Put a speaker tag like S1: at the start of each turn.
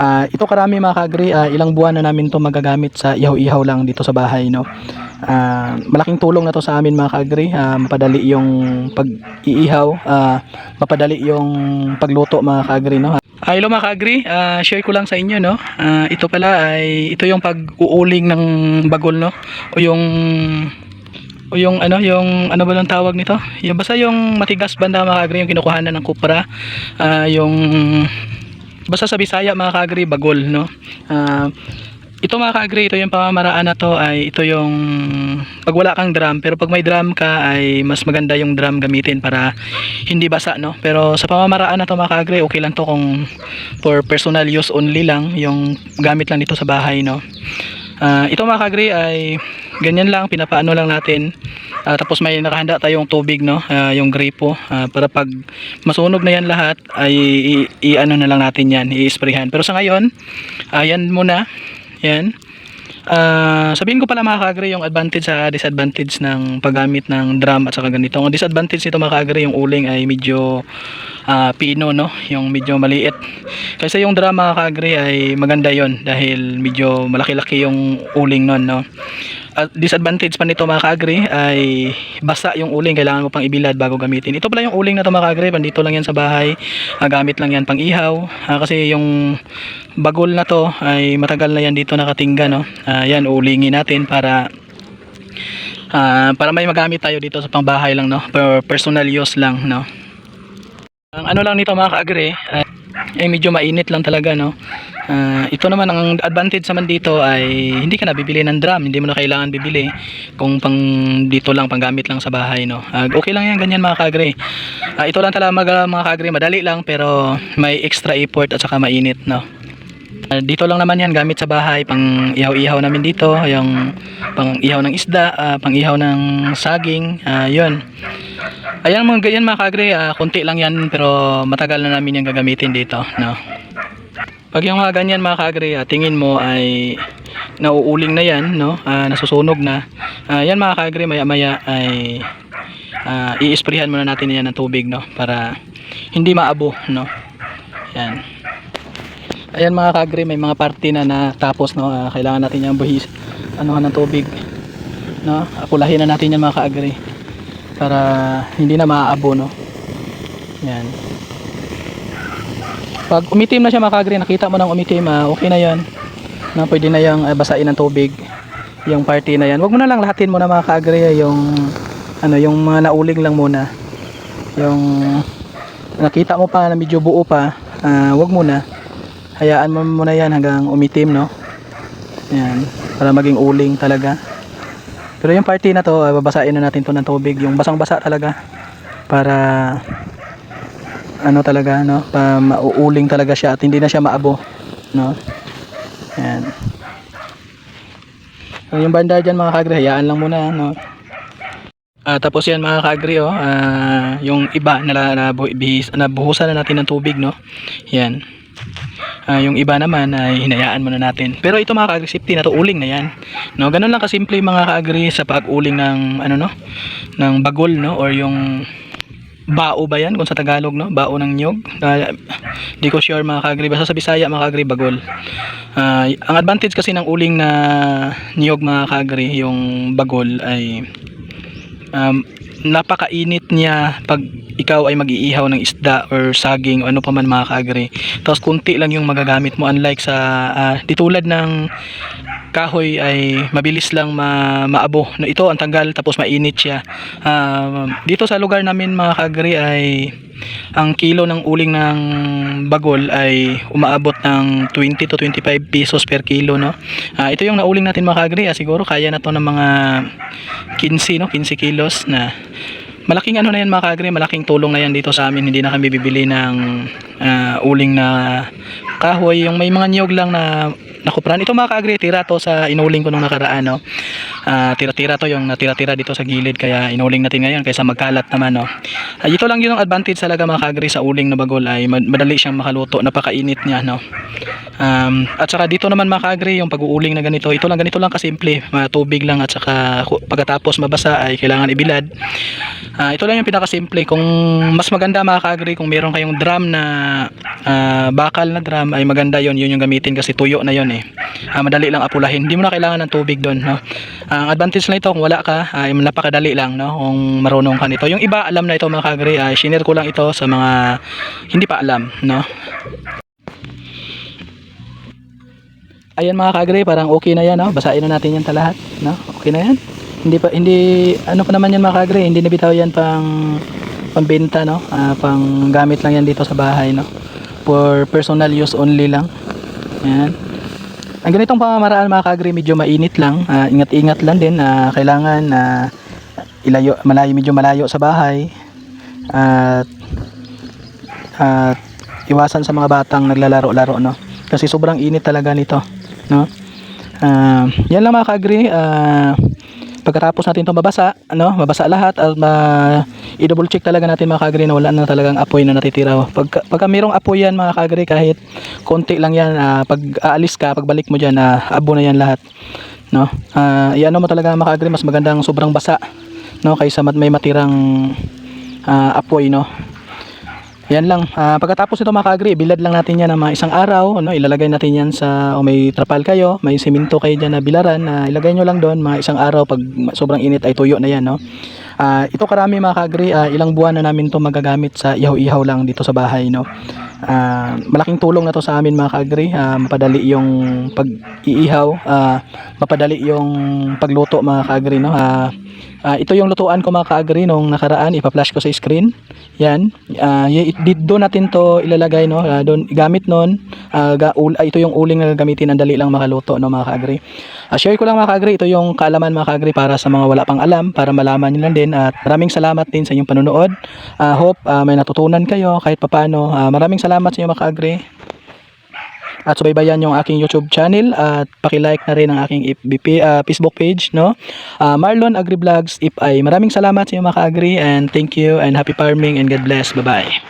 S1: Ah, ito karami mga kaagri, ah, ilang buwan na namin to magagamit sa ihaw-ihaw lang dito sa bahay, no. Ah, malaking tulong na to sa amin mga kaagri, ah, mapadali yung pag-iihaw, ah, mapadali yung pagluto mga kaagri, no. Ah, hello mga kaagri, ah, share ko lang sa inyo, no. Ah, ito pala ay ito yung pag-uuling ng bagol, no. O yung o yung ano yung ano ba lang tawag nito yung basta yung matigas banda mga kaagri yung kinukuhanan ng kupra Ah, yung basta sa Bisaya mga kaagri bagol no? Ah, ito mga kaagri ito yung pamamaraan na to ay ito yung pag wala kang drum pero pag may drum ka ay mas maganda yung drum gamitin para hindi basa no? Pero sa pamamaraan na to mga kaagri okay lang to kung for personal use only lang yung gamit lang dito sa bahay no? Ah, ito mga kagri ay ganyan lang pinapaano lang natin. Ah, tapos may nakahanda tayong tubig no? Ah, yung gripo. Ah, para pag masunog na yan lahat ay i- i-ano na lang natin yan i-sprayhan pero sa ngayon ayan muna. Yan. Ah, sabihin ko pala mga yung advantage sa disadvantage ng paggamit ng drum at saka ganito. Ang disadvantage nito mga yung uling ay medyo ah, pino no, yung medyo maliit. Kasi yung drum mga ay maganda yon dahil medyo malaki-laki yung uling nun no. Disadvantage pa nito mga kagri ay basa yung uling kailangan mo pang ibilad bago gamitin. Ito pala yung uling na to mga kagri, pandito lang yan sa bahay. Ah, gamit lang yan pang ihaw Ah, kasi yung bagol na to ay matagal na yan dito nakatingga no. Ah, yan ulingin natin para ah, para may magamit tayo dito sa pangbahay lang no. Per personal use lang no. Ang ano lang nito mga kaagri ay, ay medyo mainit lang talaga no. Ah, ito naman ang advantage naman dito ay hindi ka na bibili ng drum, hindi mo na kailangan bibili kung pang dito lang panggamit lang sa bahay no. Ah, okay lang yan ganyan mga kaagri. Ah, ito lang talaga mga, mga kaagri, madali lang pero may extra effort at saka mainit no. Ah, dito lang naman yan gamit sa bahay pang ihaw-ihaw namin dito yung pang ihaw ng isda ah, pang ihaw ng saging ah, yun ayan mga ganyan mga kagre ah, konti lang yan pero matagal na namin yung gagamitin dito no pag yung mga ganyan mga ah, tingin mo ay nauuling na yan no Ah, nasusunog na Ah, yan mga kagre maya maya ay ah, i-sprayhan muna natin yan ng tubig no para hindi maabo no yan Ayan mga kagre, may mga party na natapos no. Ah, kailangan natin yung buhis ano ng tubig. No? Akulahin na natin yan mga kagre para hindi na maaabo no. Yan. Pag umitim na siya mga kagre, nakita mo nang umitim, ah, okay na 'yon. No, pwede na yung ah, basain ng tubig. Yung party na yan. Wag mo na lang lahatin mo na mga kagre yung ano, yung mga nauling lang muna. Yung nakita mo pa na medyo buo pa, ah, wag muna. Hayaan mo muna yan hanggang umitim no? Yan. Para maging uling talaga. Pero yung party na to ah, babasain na natin to ng tubig. Yung basang basa talaga. Para ano talaga no pa mauuling talaga siya at hindi na siya maabo no yan so, yung banda dyan mga kagre hayaan lang muna no Ah, tapos yan mga kagri oh, ah, yung iba na, na, na natin ng tubig no. Yan. Ah, yung iba naman ay hinayaan muna natin. Pero ito mga kaagri, safety na to, uling na yan. No, ganun lang kasimple mga kaagri sa pag-uling ng ano no, ng bagol no or yung bao ba yan kung sa Tagalog no, bao ng nyog. Ah, di ko sure mga kaagri, basta sa Bisaya mga kaagri bagol. Ah, ang advantage kasi ng uling na nyog mga kaagri, yung bagol ay um, napakainit niya pag ikaw ay mag-iihaw ng isda or saging o ano pa man mga kaagri. Tapos kunti lang yung magagamit mo unlike sa ah, di ng kahoy ay mabilis lang ma maabo. Ito ang tanggal tapos mainit siya. Um, dito sa lugar namin mga kaagri ay ang kilo ng uling ng bagol ay umaabot ng 20 to 25 pesos per kilo no. Ah, ito yung nauling natin mga kaagri, ah, siguro kaya na to ng mga 15 no, 15 kilos na malaking ano na yan mga kaagri, malaking tulong na yan dito sa amin. Hindi na kami bibili ng ah, uling na kahoy. Yung may mga niyog lang na nakupran. Ito mga kaagri, tira to sa inuling ko nung nakaraan. No? Ah, tira-tira to yung natira-tira dito sa gilid kaya inuling natin ngayon kaysa magkalat naman no. Ah, ito lang yung advantage talaga mga kaagri sa uling na bagol ay mad- madali siyang makaluto, napakainit niya no. Um, at saka dito naman mga kaagri yung pag-uuling na ganito, ito lang ganito lang kasimple, tubig lang at saka pagkatapos mabasa ay kailangan ibilad. Ah, ito lang yung pinakasimple. Kung mas maganda mga kaagri kung meron kayong drum na ah, bakal na drum ay maganda yon yun yung gamitin kasi tuyo na yon eh. Ah, madali lang apulahin. Hindi mo na kailangan ng tubig doon, no. Ang advantage na ito kung wala ka ay napakadali lang, no, kung marunong ka nito. Yung iba alam na ito mga kaagri, ay shinare ko lang ito sa mga hindi pa alam, no. Ayan mga kaagri, parang okay na yan, no? Basahin na natin yan ta lahat, no? Okay na yan. Hindi pa hindi ano pa naman yan mga kaagri, hindi nabitaw yan pang pambenta, no? Ah, pang gamit lang yan dito sa bahay, no? For personal use only lang. Yan. Ang ganitong pamamaraan mga kaagri, medyo mainit lang. Ah, ingat-ingat lang din. na kailangan na ilayo, malayo, medyo malayo sa bahay. At at iwasan sa mga batang naglalaro-laro no kasi sobrang init talaga nito no Ah, yan lang mga kaagri Ah, pagkatapos natin itong mabasa ano mabasa lahat at ma i-double check talaga natin mga kaagri na wala na talagang apoy na natitira. Pagka, pagka mayroong apoy yan mga kaagri kahit konti lang yan ah, pag aalis ka pagbalik mo dyan ah, abo na yan lahat no? Ah, iano mo talaga mga kaagri mas magandang sobrang basa no kaysa may matirang ah, apoy no yan lang. Ah, pagkatapos nito mga kaagri, bilad lang natin yan ng isang araw. Ano, ilalagay natin yan sa, o may trapal kayo, may simento kayo dyan na bilaran. na ilagay nyo lang doon, mga isang araw. Pag sobrang init ay tuyo na yan. No? Ah, ito karami mga kaagri, ah, ilang buwan na namin to magagamit sa ihaw-ihaw lang dito sa bahay. No? Ah, malaking tulong na to sa amin mga kaagri. Ah, mapadali yung pag-iihaw. Ah, mapadali yung pagluto mga kaagri. No? Ah, Ah, ito yung lutuan ko mga kaagri nung nakaraan, ipa-flash ko sa screen. Yan. Di- doon natin to ilalagay no. Ah, doon gamit ul- ah, ito yung uling na gagamitin, ang dali lang makaluto no mga kaagri. Ah, share ko lang mga kaagri, ito yung kaalaman mga kaagri para sa mga wala pang alam, para malaman niyo lang din at maraming salamat din sa inyong panonood. Ah, hope ah, may natutunan kayo kahit papaano. Ah, maraming salamat sa inyo mga kaagri. At subaybayan yung aking YouTube channel at paki-like na rin ang aking FB, ah, Facebook page, no? Ah, Marlon Agri Vlogs, if ay maraming salamat sa inyo mga ka-agri and thank you and happy farming and God bless. Bye-bye.